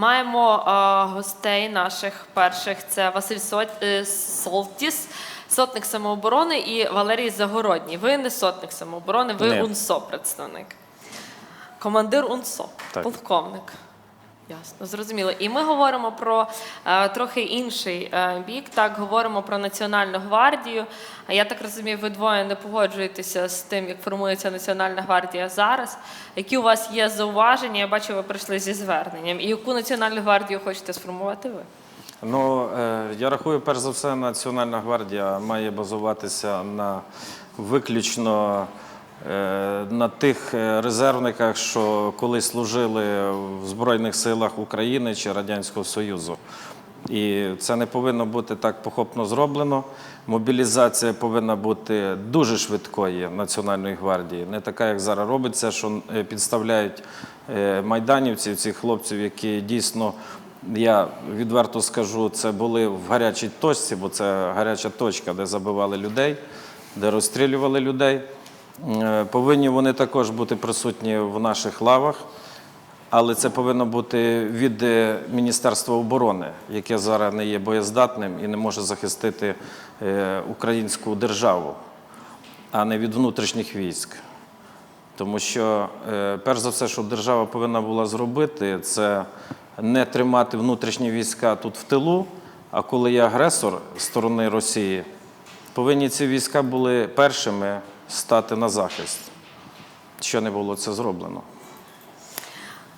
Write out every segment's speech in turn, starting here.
Маємо е, гостей наших перших. Це Василь Сот... е, Солтіс, сотник самооборони, і Валерій Загородній. Ви не сотник самооборони, ви Ні. УНСО представник. Командир УНСО, Так. полковник. Ясно, зрозуміло. І ми говоримо про е, трохи інший е, бік. Так, говоримо про Національну гвардію. А я так розумію, ви двоє не погоджуєтеся з тим, як формується Національна гвардія зараз. Які у вас є зауваження? Я бачу, ви прийшли зі зверненням. І яку Національну гвардію хочете сформувати ви? Ну, е, я рахую, перш за все, Національна гвардія має базуватися на виключно на тих е, резервниках, що колись служили в Збройних силах України чи Радянського Союзу. І це не повинно бути так похопно зроблено. Мобілізація повинна бути дуже швидкої Національної гвардії, не така, як зараз робиться, що е, підставляють е, майданівців, цих хлопців, які дійсно, я відверто скажу, це були в гарячій точці, бо це гаряча точка, де забивали людей, де розстрілювали людей. Е, Повинні вони також бути присутні в наших лавах. Але це повинно бути від е, Міністерства оборони, яке зараз не є боєздатним і не може захистити е, українську державу, а не від внутрішніх військ. Тому що, перш за все, що держава повинна була зробити, це не тримати внутрішні війська тут в тилу, а коли є агресор сторони Росії, повинні ці війська були першими стати на захист. Що не було це зроблено.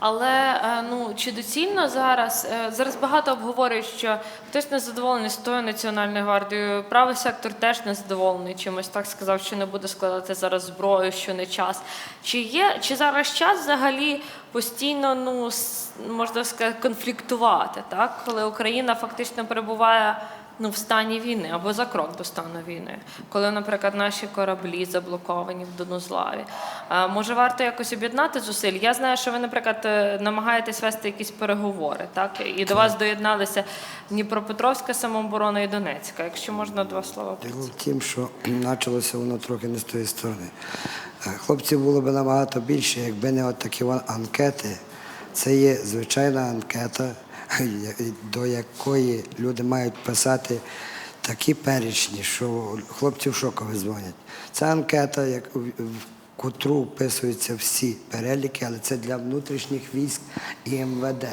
Але е, ну чи доцільно зараз е, зараз багато обговорюють, що хтось не задоволений з тою національною гвардією. Правий сектор теж не задоволений чимось. Так сказав, що не буде складати зараз зброю, що не час. Чи є чи зараз час взагалі постійно ну можна сказати конфліктувати, так коли Україна фактично перебуває ну в стані війни або за крок до стану війни, коли, наприклад, наші кораблі заблоковані в Донузлаві. А, може, варто якось об'єднати зусиль? Я знаю, що ви, наприклад, е, намагаєтесь вести якісь переговори, так і до вас доєдналися Дніпропетровська самооборона і Донецька. Якщо можна два слова про Діло в тім, що почалося воно трохи не з тої сторони. Е, Хлопців було б набагато більше, якби не от такі анкети. Це є звичайна анкета, до якої люди мають писати такі перечні, що хлопців шокові дзвонять. Це анкета, як, в в котру вписуються всі переліки, але це для внутрішніх військ і МВД.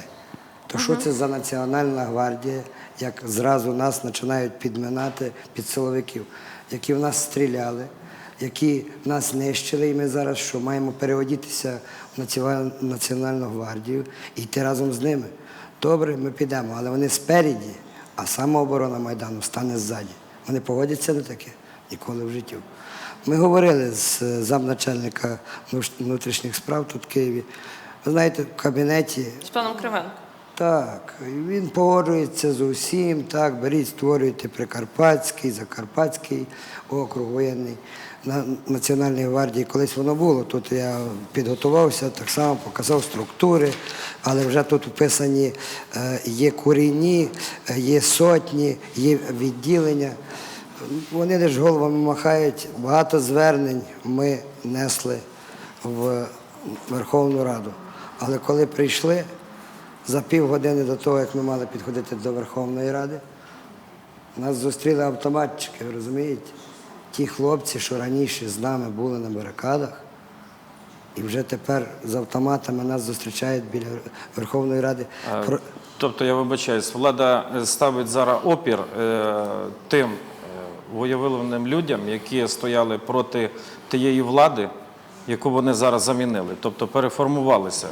То що це за Національна гвардія, як зразу нас починають підминати під силовиків, які в нас стріляли, які нас нищили, і ми зараз що маємо переодітися в Національну гвардію і йти разом з ними. Добре, ми підемо, але вони спереді, а самооборона Майдану стане ззаді. Вони погодяться на таке ніколи в житті. Ми говорили з е, замначальника внутрішніх справ тут в Києві. Ви знаєте, в кабінеті З паном Кривенко. Так, він погоджується з усім, так, беріть, створюйте Прикарпатський, Закарпатський округ воєнний на Національній гвардії. Колись воно було. Тут я підготувався, так само показав структури, але вже тут вписані е, є корінні, е, є сотні, є відділення. Вони лише головами махають, багато звернень ми несли в Верховну Раду. Але коли прийшли, за півгодини до того, як ми мали підходити до Верховної Ради, нас зустріли автоматчики, ви розумієте? Ті хлопці, що раніше з нами були на барикадах, і вже тепер з автоматами нас зустрічають біля Верховної Ради. Про- Тобто, я вибачаюсь, влада е, ставить зараз опір е, тим е, воєвиленим людям, які стояли проти тієї влади, яку вони зараз замінили, тобто переформувалися.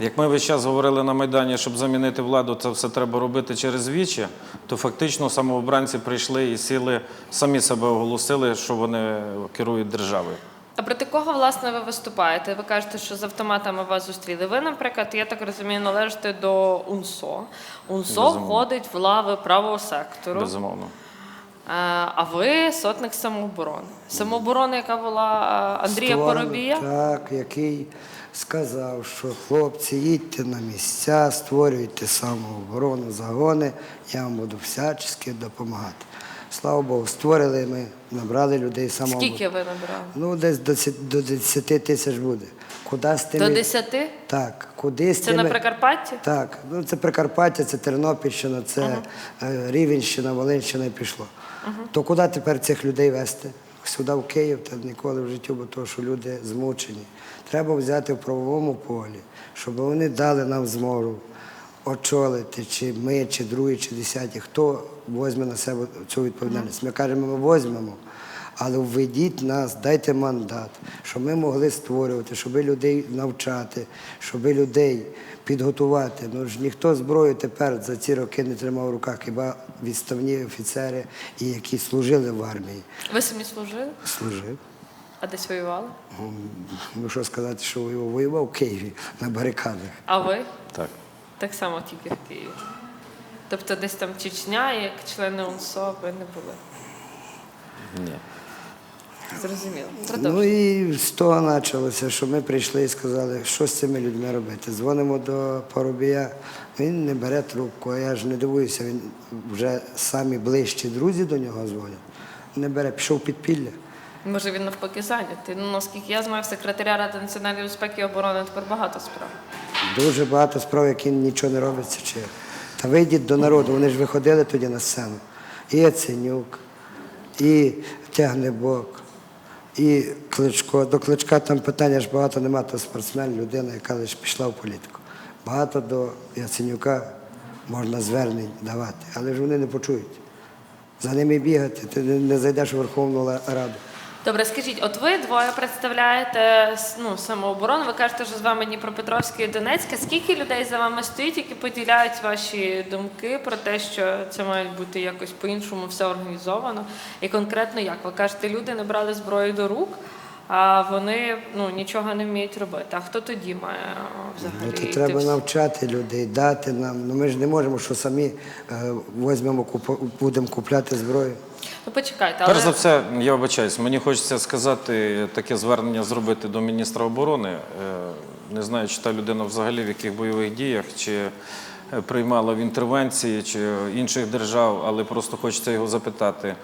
Як ми весь час говорили на Майдані, щоб замінити владу, це все треба робити через вічі, то фактично самообранці прийшли і сіли, самі себе оголосили, що вони керують державою. А проти кого, власне, ви виступаєте? Ви кажете, що з автоматами вас зустріли. Ви, наприклад, я так розумію, належите до УНСО. УНСО Безумовно. входить в лави правого сектору. Безумовно. Е, А ви сотник самооборони. Самооборони, яка була е, Андрія Створено, Поробія? Так, який сказав, що хлопці, їдьте на місця, створюйте самооборону, загони, я вам буду всячески допомагати. Слава Богу, створили ми, набрали людей самого. Скільки ви набирали? Ну, десь до 10 до 10 тисяч буде. Куди з тими? До 10? Так, куди з Це тими? на Прикарпатті? Так, ну це Прикарпаття, це Тернопільщина, це е, Рівенщина, Волинщина і пішло. То куди тепер цих людей вести? Сюди в Київ та ніколи в житті, бо того, що люди змучені. Треба взяти в правовому полі, щоб вони дали нам змогу очолити, чи ми, чи другі, чи десяті. Хто візьме на себе цю відповідальність? Ми кажемо, ми візьмемо. Але введіть нас, дайте мандат, щоб ми могли створювати, щоб людей навчати, щоб людей підготувати. Ну ж ніхто зброю тепер за ці роки не тримав в руках, хіба відставні офіцери, і які служили в армії. Ви самі служили? Служив. А десь воювали? Ну що сказати, що воював, воював в Києві на барикадах. А ви? Так. Так само тільки в Києві. Тобто десь там Чечня, як члени УНСО, ви не були. Ні. Зрозуміло. Ну і з того почалося, що ми прийшли і сказали, що з цими людьми робити. Дзвонимо до Парубія, він не бере трубку, а я ж не дивуюся, він вже самі ближчі друзі до нього дзвонять. Не бере, пішов підпілля. Може він навпаки зайнятий. Ну, наскільки я знаю, секретаря Ради національної безпеки і оборони тепер багато справ. Дуже багато справ, які нічого не робиться. Чи... Та вийдіть до народу, вони ж виходили тоді на сцену. І Яценюк, і Тягнебок, і Кличко. До Кличка там питання ж багато нема, то спортсмен, людина, яка лише пішла в політику. Багато до Яценюка можна звернень давати, але ж вони не почують. За ними бігати, ти не зайдеш у Верховну Раду. Добре, скажіть, от ви двоє представляєте ну, самооборону, ви кажете, що з вами Дніпропетровська і Донецька. Скільки людей за вами стоїть, які поділяють ваші думки про те, що це має бути якось по-іншому все організовано? І конкретно як? Ви кажете, люди не брали зброю до рук, а вони ну, нічого не вміють робити. А хто тоді має взагалі? Ну, то йти треба в- навчати людей, дати нам. Ну ми ж не можемо, що самі е, візьмемо, купу- будемо купляти зброю. Ну почекайте, але Перш за все, я вибачаюсь, мені хочеться сказати таке звернення зробити до міністра оборони. Е, Не знаю, чи та людина взагалі в яких бойових діях, чи е, приймала в інтервенції, чи інших держав, але просто хочеться його запитати.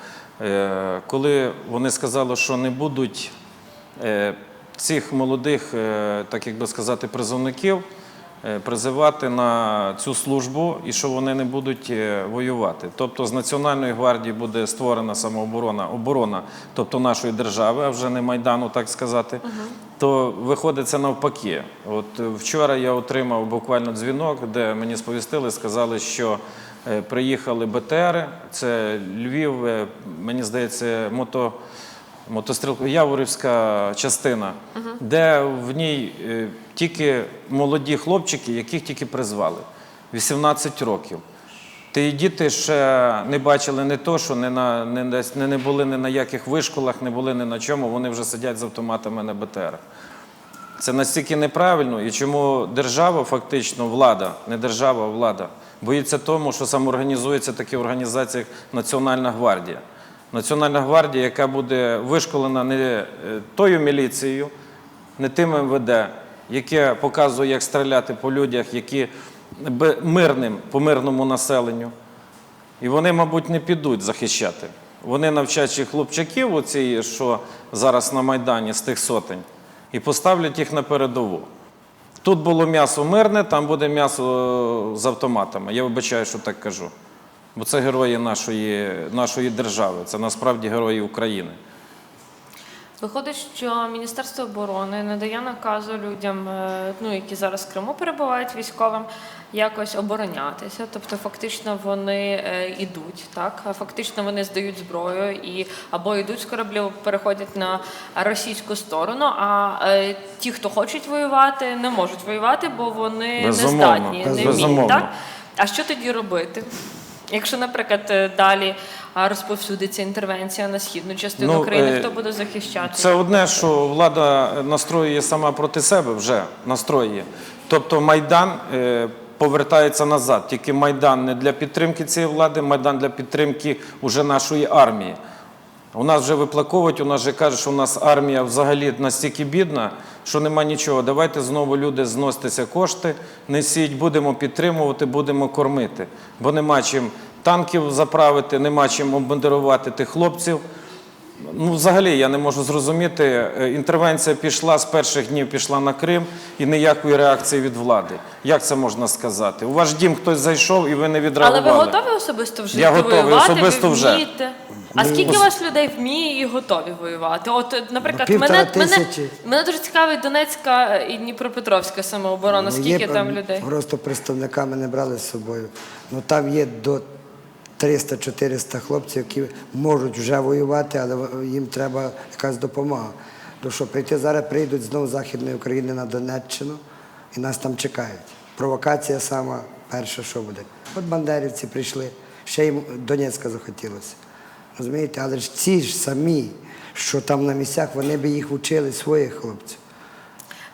Е, Коли вони сказали, що не будуть е, цих молодих, е, так як би сказати, призовників призивати на цю службу і що вони не будуть е, воювати. Тобто з Національної гвардії буде створена самооборона, оборона, тобто нашої держави, а вже не Майдану, так сказати. То виходить це навпаки. От е, вчора я отримав буквально дзвінок, де мені сповістили, сказали, що е, приїхали БТРи, це Львів, е, мені здається, мото. Мотострілка Яворівська частина, де в ній е, тільки молоді хлопчики, яких тільки призвали 18 років. Ті діти ще не бачили не то, що не, на, не, не, були ні на яких вишколах, не були ні на чому, вони вже сидять з автоматами на БТР. Це настільки неправильно, і чому держава, фактично, влада, не держава, а влада, боїться тому, що самоорганізується такі організації, як Національна гвардія. Національна гвардія, яка буде вишколена не е, тою міліцією, не тим МВД, яке показує, як стріляти по людях, які мирним, по мирному населенню. І вони, мабуть, не підуть захищати. Вони навчать ще хлопчаків, оці, що зараз на Майдані з тих сотень, і поставлять їх на передову. Тут було м'ясо мирне, там буде м'ясо з автоматами. Я вибачаю, що так кажу. Бо це герої нашої, нашої держави, це насправді герої України. Виходить, що Міністерство оборони не дає наказу людям, е, ну які зараз в Криму перебувають військовим, якось оборонятися. Тобто, фактично вони е, йдуть, так фактично вони здають зброю і або йдуть з кораблів, переходять на російську сторону. А е, ті, хто хочуть воювати, не можуть воювати, бо вони Безумовно, не здатні, не вміють. Так? А що тоді робити? Якщо, наприклад, е, далі розповсюдиться інтервенція на східну частину Ну, країни, е, хто буде захищати? Це одне, що влада настроює сама проти себе вже настроює. Тобто Майдан е, повертається назад. Тільки Майдан не для підтримки цієї влади, Майдан для підтримки уже нашої армії. У нас вже виплаковують, у нас вже кажуть, що у нас армія взагалі настільки бідна, що нема нічого. Давайте знову люди зносьтеся кошти, несіть, будемо підтримувати, будемо кормити. Бо нема чим танків заправити, нема чим обмундирувати тих хлопців. Ну, взагалі, я не можу зрозуміти. Е, Інтервенція пішла з перших днів, пішла на Крим і ніякої реакції від влади. Як це можна сказати? У ваш дім хтось зайшов і ви не Але ви готові особисто вже Я готовий, особисто вже. А скільки у вас людей вміє і готові воювати? От, наприклад, Ну, півтора мене, мене, тисячі. мене дуже цікавить Донецька і Дніпропетровська самооборона. Ну, Скільки є, там людей? Просто представника ми не брали з собою. Ну там є до 300-400 хлопців, які можуть вже воювати, але в- їм треба якась допомога. Тому що прийти зараз прийдуть знову з Західної України на Донеччину і нас там чекають. Провокація сама перша, що буде. От бандерівці прийшли, ще їм Донецька захотілося. Розумієте, але ж ці ж самі, що там на місцях, вони би їх вчили своїх хлопців.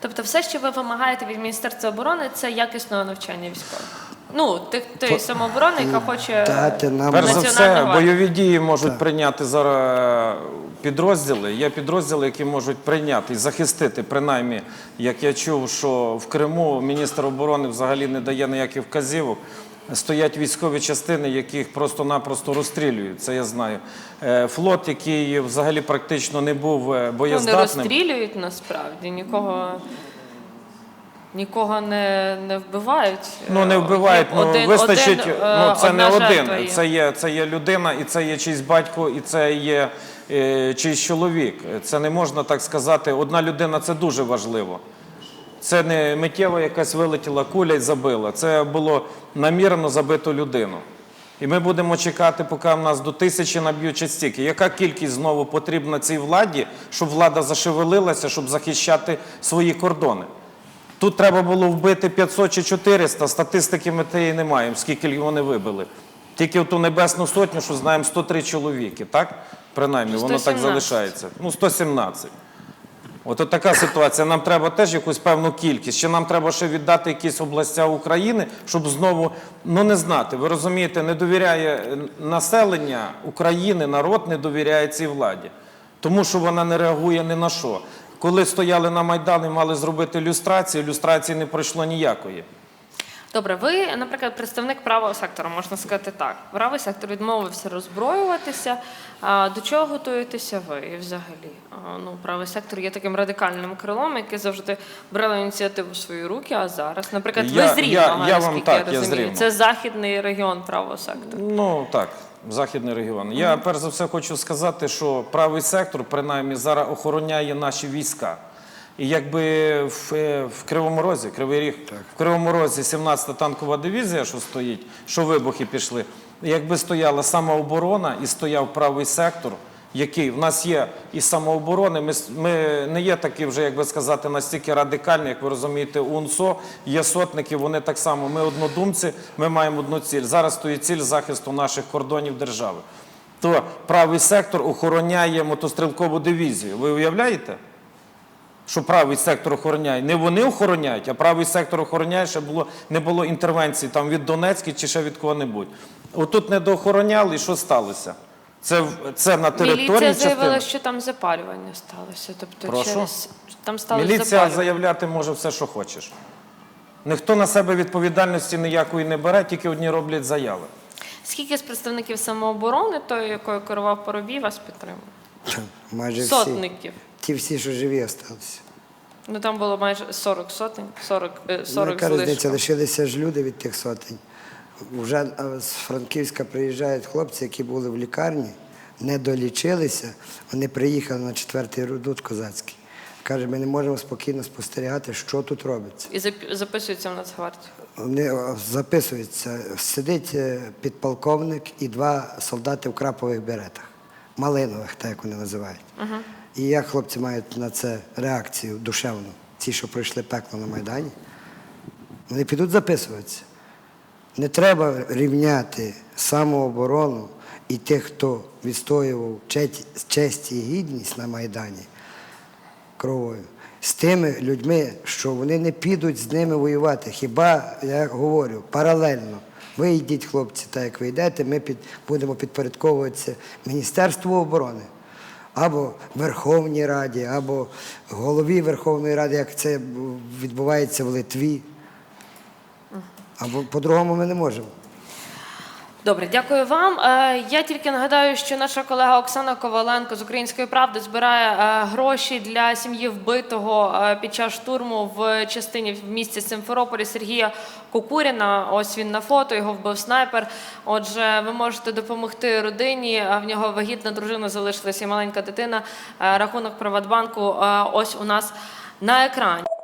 Тобто, все, що ви вимагаєте від Міністерства оборони, це якісного навчання військових. Ну, тих тієї самооборони, яка хоче Дати нам Перш за все, бойові дії можуть прийняти зараз підрозділи. Є підрозділи, які можуть прийняти і захистити. Принаймні, як я чув, що в Криму міністр оборони взагалі не дає ніяких вказівок. Стоять військові частини, яких просто-напросто розстрілюють. Це я знаю. Е, Флот, який взагалі практично не був е, ну, не розстрілюють насправді, нікого. Нікого не, не вбивають. Ну не Е, вбивають, ну один- вистачить. один, ну це не один. є. Це є, це є людина, і це є чийсь батько, і це є чийсь чоловік. Це не можна так сказати. Одна людина це дуже важливо. Це не миттєво якась вилетіла куля і забила. Це було намірено забиту людину. І ми будемо чекати, поки в нас до тисячі наб'ють чи стільки. Яка кількість знову потрібна цій владі, щоб влада зашевелилася, щоб захищати свої кордони? Тут треба було вбити 500 чи 400, статистики ми тієї не маємо, скільки вони вибили. Тільки в ту небесну сотню, що знаємо 103 чоловіки, так? Принаймні, воно так 117. залишається. Ну, 117. От, от така ситуація. Нам треба теж якусь певну кількість. Чи нам треба ще віддати якісь областя України, щоб знову ну не знати. Ви розумієте, не довіряє населення України, народ не довіряє цій владі, тому що вона не реагує ні на що. Коли стояли на Майдані, мали зробити люстрацію, люстрації не пройшло ніякої. Добре, ви, наприклад, представник правого сектору, можна сказати так. Правий сектор відмовився роззброюватися. До чого готуєтеся ви взагалі? Ну, правий сектор є таким радикальним крилом, яке завжди брало ініціативу в свої руки. А зараз, наприклад, Я- ви з Рівного, я вам наскільки так, я я з розумію. Рівного. Це західний регіон правого сектору. Ну так, західний регіон. Я перш за все хочу сказати, що правий сектор, принаймні, зараз охороняє наші війська. І якби в, е, в Кривому Розі, Кривий Ріг, в Кривому Розі 17-та танкова дивізія, що стоїть, що вибухи пішли, якби стояла самооборона і стояв правий сектор, який в нас є і самооборони. Ми, ми не є такі вже, як би сказати, настільки радикальні, як ви розумієте, УНСО, є сотники, вони так само. Ми однодумці, ми маємо одну ціль. Зараз стоїть ціль захисту наших кордонів держави. То правий сектор охороняє мотострілкову дивізію. Ви уявляєте? Що правий сектор охороняє. Не вони охороняють, а правий сектор охороняє, щоб було, не було інтервенції там від Донецьки чи ще від кого-небудь. Отут не доохороняли, і що сталося? Це, це на території Міліція заявила, частини. що там запалювання сталося. Тобто Прошу? через там сталося Міліція запалювання. заявляти може все, що хочеш. Ніхто на себе відповідальності ніякої не бере, тільки одні роблять заяви. Скільки з представників самооборони, той, якою керував Поробій, вас підтримує? Майже всі. Сотників. Ті всі, що живі, залишилися. Ну там було майже 40 сотень, 40, е, 40 Ну, з різниця, лишком. лишилися ж люди від тих сотень. Вже е, з Франківська приїжджають хлопці, які були в лікарні, не долічилися, вони приїхали на четвертий редут козацький. Каже, ми не можемо спокійно спостерігати, що тут робиться. І зап- записується в Нацгвардію. Вони о, записуються, сидить е, підполковник і два солдати в крапових беретах, малинових, так як вони називають. І як хлопці мають на це реакцію душевну, ті, що пройшли пекло на Майдані, вони підуть записуватися. Не треба рівняти самооборону і тих, хто відстоював честь, і гідність на Майдані кровою. З тими людьми, що вони не підуть з ними воювати. Хіба, я говорю, паралельно. Ви йдіть, хлопці, так як ви йдете, ми під, будемо підпорядковуватися Міністерству оборони або Верховній Раді, або голові Верховної Ради, як це відбувається в Литві. Або по-другому ми не можемо. Добре, дякую вам. Е, Я тільки нагадаю, що наша колега Оксана Коваленко з Української правди збирає е, гроші для сім'ї вбитого е, під час штурму в частині в місті Симферополі Сергія Кукуріна. Ось він на фото, його вбив снайпер. Отже, ви можете допомогти родині. В нього вагітна дружина залишилася і маленька дитина. Рахунок Приватбанку ось у нас на екрані.